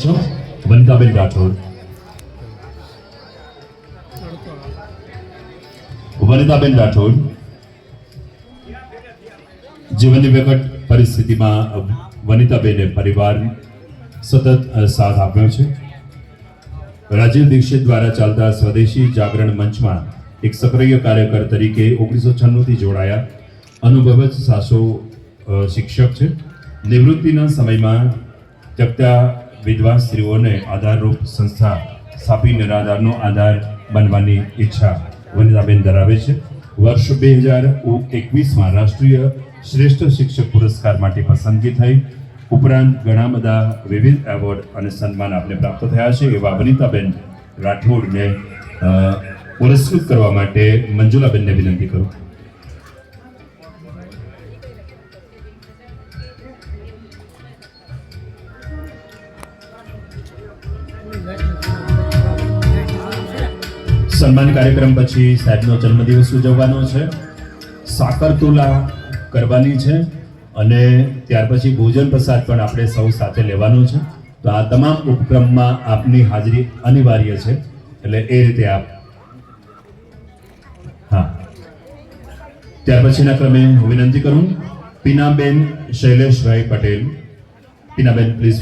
છો વનિતાબેન રાઠોડ વનિતાબેન રાઠોડ જીવનની વિકટ પરિસ્થિતિમાં વનિતાબેને પરિવાર સતત સાથ આપ્યો છે રાજીવ દીક્ષિત દ્વારા ચાલતા સ્વદેશી જાગરણ મંચમાં એક સક્રિય કાર્યકર તરીકે ઓગણીસો છન્નુંથી જોડાયા અનુભવ સાસો શિક્ષક છે નિવૃત્તિના સમયમાં જગતા વિધવા સ્ત્રીઓને આધારરૂપ સંસ્થા સ્થાપી નિરાધારનો આધાર બનવાની ઈચ્છા વનિતાબેન ધરાવે છે. વર્ષ બે હજાર એકવીસમાં રાષ્ટ્રીય શ્રેષ્ઠ શિક્ષક પુરસ્કાર માટે પસંદગી થઈ. ઉપરાંત ઘણા બધા વિવિધ એવોર્ડ અને સન્માન આપણે પ્રાપ્ત થયા છે એવા વનિતાબેન રાઠોડને પુરસ્કૃત કરવા માટે મંજુલાબેનને વિનંતી કરું. સન્માન કાર્યક્રમ પછી સાહેબનો જન્મદિવસ ઉજવવાનો છે. સાકર તુલા કરવાની છે અને ત્યાર પછી ભોજન પ્રસાદ પણ આપણે સૌ સાથે લેવાનો છે. તો આ તમામ ઉપક્રમમાં આપની હાજરી અનિવાર્ય છે. એટલે એ રીતે આપ હા. ત્યાર પછીના ક્રમે હું વિનંતી કરું, પીનાબેન શૈલેષભાઈ પટેલ. પીનાબેન પ્લીઝ